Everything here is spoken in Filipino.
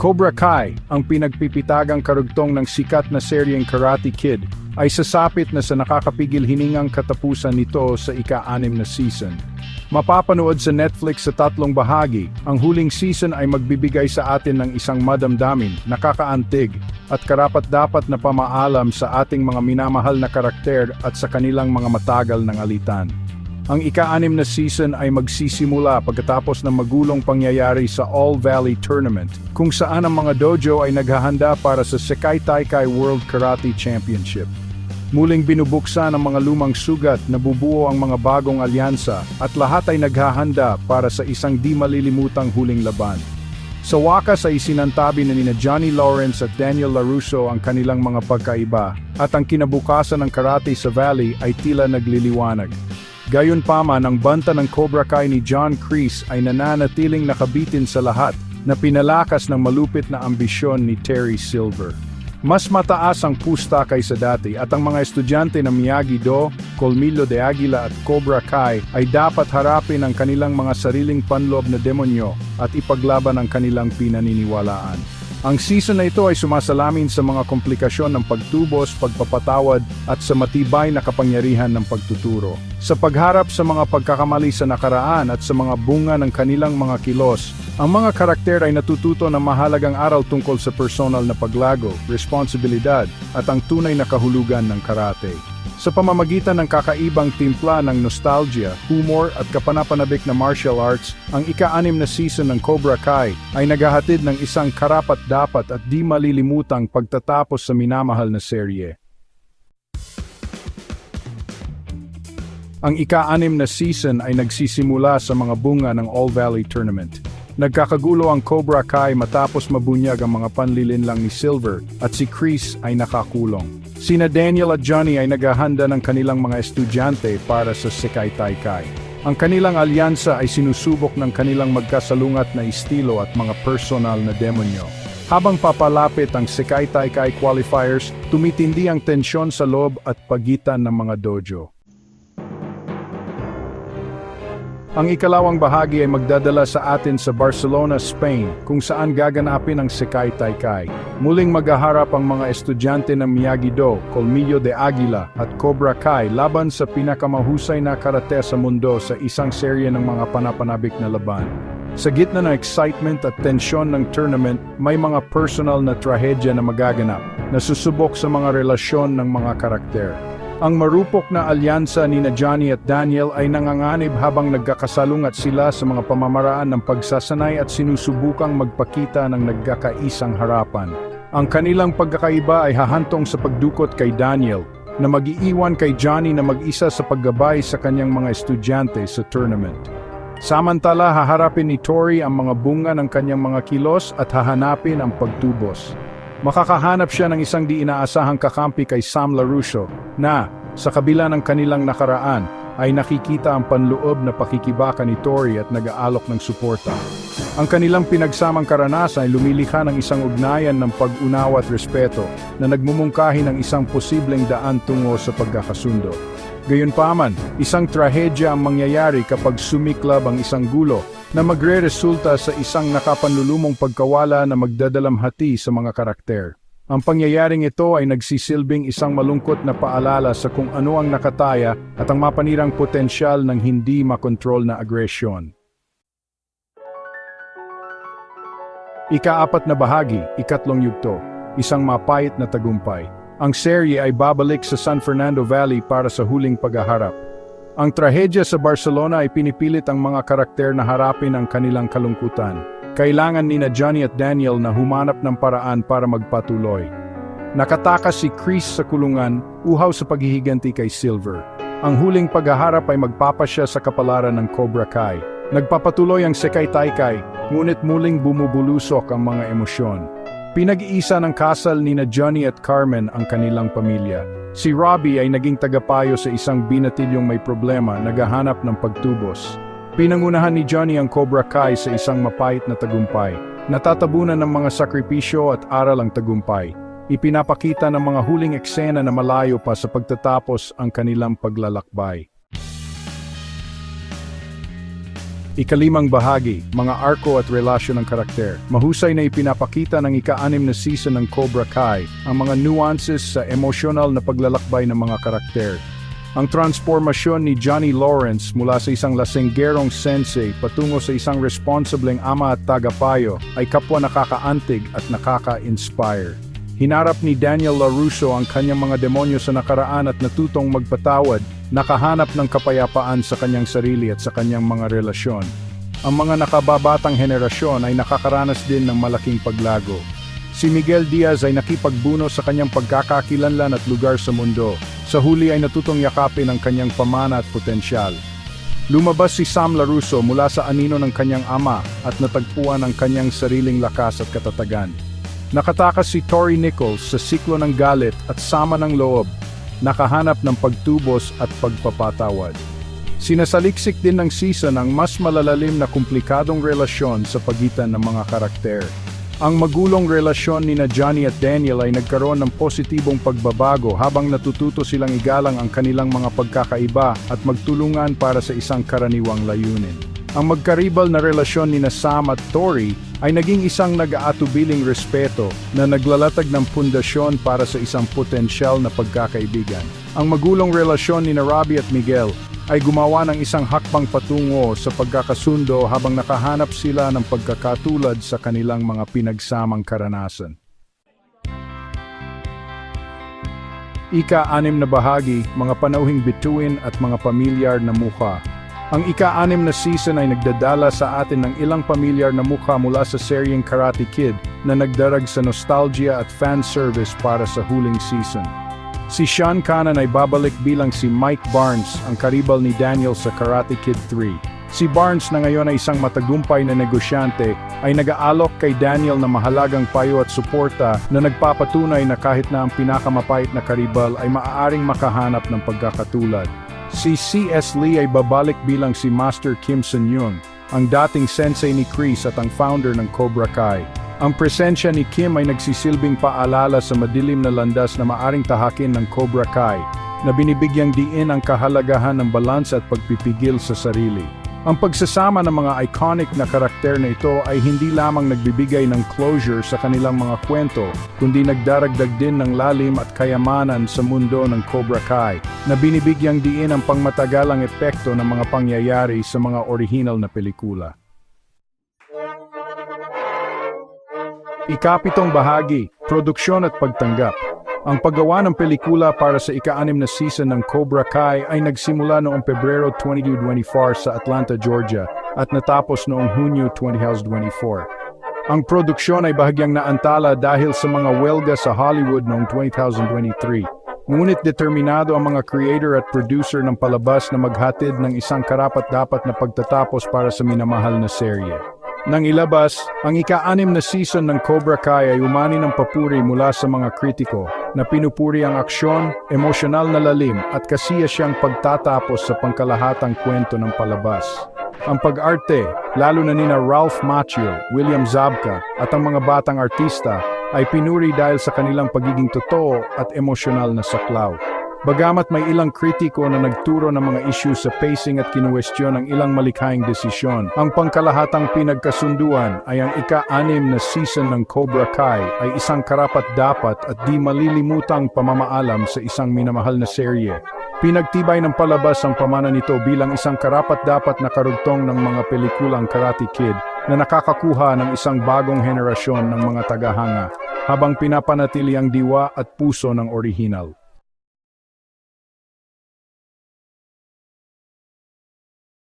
Cobra Kai, ang pinagpipitagang karugtong ng sikat na seryeng Karate Kid, ay sasapit na sa nakakapigil hiningang katapusan nito sa ika-anim na season. Mapapanood sa Netflix sa tatlong bahagi, ang huling season ay magbibigay sa atin ng isang madamdamin, nakakaantig, at karapat-dapat na pamaalam sa ating mga minamahal na karakter at sa kanilang mga matagal ng alitan. Ang ika-anim na season ay magsisimula pagkatapos ng magulong pangyayari sa All Valley Tournament, kung saan ang mga dojo ay naghahanda para sa Sekai Taikai World Karate Championship. Muling binubuksan ang mga lumang sugat na bubuo ang mga bagong alyansa at lahat ay naghahanda para sa isang di malilimutang huling laban. Sa wakas ay isinantabi na nina Johnny Lawrence at Daniel LaRusso ang kanilang mga pagkaiba at ang kinabukasan ng karate sa Valley ay tila nagliliwanag. Gayunpaman ang banta ng Cobra Kai ni John Kreese ay nananatiling nakabitin sa lahat na pinalakas ng malupit na ambisyon ni Terry Silver. Mas mataas ang pusta kaysa dati at ang mga estudyante ng Miyagi-Do, Colmillo de Aguila at Cobra Kai ay dapat harapin ang kanilang mga sariling panloob na demonyo at ipaglaban ang kanilang pinaniniwalaan. Ang season na ito ay sumasalamin sa mga komplikasyon ng pagtubos, pagpapatawad at sa matibay na kapangyarihan ng pagtuturo. Sa pagharap sa mga pagkakamali sa nakaraan at sa mga bunga ng kanilang mga kilos, ang mga karakter ay natututo ng mahalagang aral tungkol sa personal na paglago, responsibilidad at ang tunay na kahulugan ng karate. Sa pamamagitan ng kakaibang timpla ng nostalgia, humor at kapanapanabik na martial arts, ang ika-anim na season ng Cobra Kai ay naghahatid ng isang karapat-dapat at di malilimutang pagtatapos sa minamahal na serye. Ang ika-anim na season ay nagsisimula sa mga bunga ng All Valley Tournament. Nagkakagulo ang Cobra Kai matapos mabunyag ang mga panlilinlang ni Silver at si Chris ay nakakulong. Sina Daniel at Johnny ay naghahanda ng kanilang mga estudyante para sa Sekai Taikai. Ang kanilang alyansa ay sinusubok ng kanilang magkasalungat na estilo at mga personal na demonyo. Habang papalapit ang Sekai Taikai qualifiers, tumitindi ang tensyon sa loob at pagitan ng mga dojo. Ang ikalawang bahagi ay magdadala sa atin sa Barcelona, Spain, kung saan gaganapin ang Sekai Taikai. Muling maghaharap ang mga estudyante ng Miyagi-Do, Colmillo de Aguila at Cobra Kai laban sa pinakamahusay na karate sa mundo sa isang serye ng mga panapanabik na laban. Sa gitna ng excitement at tensyon ng tournament, may mga personal na trahedya na magaganap, na susubok sa mga relasyon ng mga karakter. Ang marupok na alyansa ni Johnny at Daniel ay nanganganib habang nagkakasalungat sila sa mga pamamaraan ng pagsasanay at sinusubukang magpakita ng nagkakaisang harapan. Ang kanilang pagkakaiba ay hahantong sa pagdukot kay Daniel, na mag-iiwan kay Johnny na mag-isa sa paggabay sa kanyang mga estudyante sa tournament. Samantala haharapin ni Tori ang mga bunga ng kanyang mga kilos at hahanapin ang pagtubos. Makakahanap siya ng isang di inaasahang kakampi kay Sam LaRusso na, sa kabila ng kanilang nakaraan, ay nakikita ang panloob na pakikibaka ni Tori at nag-aalok ng suporta. Ang kanilang pinagsamang karanasan ay lumilikha ng isang ugnayan ng pag-unawa at respeto na nagmumungkahi ng isang posibleng daan tungo sa pagkakasundo. Gayunpaman, isang trahedya ang mangyayari kapag sumiklab ang isang gulo na magre-resulta sa isang nakapanlulumong pagkawala na magdadalamhati sa mga karakter. Ang pangyayaring ito ay nagsisilbing isang malungkot na paalala sa kung ano ang nakataya at ang mapanirang potensyal ng hindi makontrol na agresyon. Ikaapat na bahagi, ikatlong yugto, isang mapait na tagumpay. Ang serye ay babalik sa San Fernando Valley para sa huling paghaharap. Ang trahedya sa Barcelona ay pinipilit ang mga karakter na harapin ang kanilang kalungkutan. Kailangan ni na Johnny at Daniel na humanap ng paraan para magpatuloy. Nakatakas si Chris sa kulungan, uhaw sa paghihiganti kay Silver. Ang huling paghaharap ay magpapasya sa kapalaran ng Cobra Kai. Nagpapatuloy ang Sekai Taikai, ngunit muling bumubulusok ang mga emosyon. Pinag-iisa ng kasal ni na Johnny at Carmen ang kanilang pamilya. Si Robbie ay naging tagapayo sa isang binatilyong may problema naghahanap ng pagtubos. Pinangunahan ni Johnny ang Cobra Kai sa isang mapait na tagumpay. Natatabunan ng mga sakripisyo at aral ang tagumpay. Ipinapakita ng mga huling eksena na malayo pa sa pagtatapos ang kanilang paglalakbay. Ikalimang bahagi, mga arko at relasyon ng karakter. Mahusay na ipinapakita ng ika-anim na season ng Cobra Kai ang mga nuances sa emosyonal na paglalakbay ng mga karakter. Ang transformasyon ni Johnny Lawrence mula sa isang lasenggerong sensei patungo sa isang responsibleng ama at tagapayo ay kapwa nakakaantig at nakaka-inspire. Hinarap ni Daniel LaRusso ang kanyang mga demonyo sa nakaraan at natutong magpatawad, nakahanap ng kapayapaan sa kanyang sarili at sa kanyang mga relasyon. Ang mga nakababatang henerasyon ay nakakaranas din ng malaking paglago. Si Miguel Diaz ay nakipagbuno sa kanyang pagkakakilanlan at lugar sa mundo. Sa huli ay natutong yakapin ang kanyang pamana at potensyal. Lumabas si Sam Larusso mula sa anino ng kanyang ama at natagpuan ang kanyang sariling lakas at katatagan. Nakatakas si Tori Nichols sa siklo ng galit at sama ng loob, nakahanap ng pagtubos at pagpapatawad. Sinasaliksik din ng season ang mas malalalim na komplikadong relasyon sa pagitan ng mga karakter. Ang magulong relasyon ni na Johnny at Daniel ay nagkaroon ng positibong pagbabago habang natututo silang igalang ang kanilang mga pagkakaiba at magtulungan para sa isang karaniwang layunin. Ang magkaribal na relasyon ni Sam at Tori ay naging isang nag-aatubiling respeto na naglalatag ng pundasyon para sa isang potensyal na pagkakaibigan. Ang magulong relasyon ni na Robbie at Miguel ay gumawa ng isang hakbang patungo sa pagkakasundo habang nakahanap sila ng pagkakatulad sa kanilang mga pinagsamang karanasan. Ika-anim na bahagi, mga panauhing bituin at mga pamilyar na mukha. Ang ika-anim na season ay nagdadala sa atin ng ilang pamilyar na mukha mula sa seryeng Karate Kid na nagdarag sa nostalgia at fan service para sa huling season. Si Sean Kanan ay babalik bilang si Mike Barnes, ang karibal ni Daniel sa Karate Kid 3. Si Barnes na ngayon ay isang matagumpay na negosyante ay nag-aalok kay Daniel na mahalagang payo at suporta na nagpapatunay na kahit na ang pinakamapait na karibal ay maaaring makahanap ng pagkakatulad. Si C.S. Lee ay babalik bilang si Master Kim Sun Young, ang dating sensei ni Chris at ang founder ng Cobra Kai. Ang presensya ni Kim ay nagsisilbing paalala sa madilim na landas na maaring tahakin ng Cobra Kai, na binibigyang diin ang kahalagahan ng balans at pagpipigil sa sarili. Ang pagsasama ng mga iconic na karakter na ito ay hindi lamang nagbibigay ng closure sa kanilang mga kwento, kundi nagdaragdag din ng lalim at kayamanan sa mundo ng Cobra Kai, na binibigyang diin ang pangmatagalang epekto ng mga pangyayari sa mga orihinal na pelikula. Ikapitong bahagi, produksyon at pagtanggap. Ang paggawa ng pelikula para sa ika-anim na season ng Cobra Kai ay nagsimula noong Pebrero 2024 sa Atlanta, Georgia at natapos noong Hunyo 2024. Ang produksyon ay bahagyang naantala dahil sa mga welga sa Hollywood noong 2023. Ngunit determinado ang mga creator at producer ng palabas na maghatid ng isang karapat-dapat na pagtatapos para sa minamahal na serye. Nang ilabas, ang ika-anim na season ng Cobra Kai ay umani ng papuri mula sa mga kritiko na pinupuri ang aksyon, emosyonal na lalim at kasiya siyang pagtatapos sa pangkalahatang kwento ng palabas. Ang pag-arte, lalo na nina Ralph Macchio, William Zabka at ang mga batang artista ay pinuri dahil sa kanilang pagiging totoo at emosyonal na saklaw. Bagamat may ilang kritiko na nagturo ng mga issue sa pacing at kinuwestiyon ang ilang malikhaing desisyon, ang pangkalahatang pinagkasunduan ay ang ika-anim na season ng Cobra Kai ay isang karapat-dapat at di malilimutang pamamaalam sa isang minamahal na serye. Pinagtibay ng palabas ang pamana nito bilang isang karapat-dapat na karugtong ng mga pelikulang Karate Kid na nakakakuha ng isang bagong henerasyon ng mga tagahanga habang pinapanatili ang diwa at puso ng orihinal.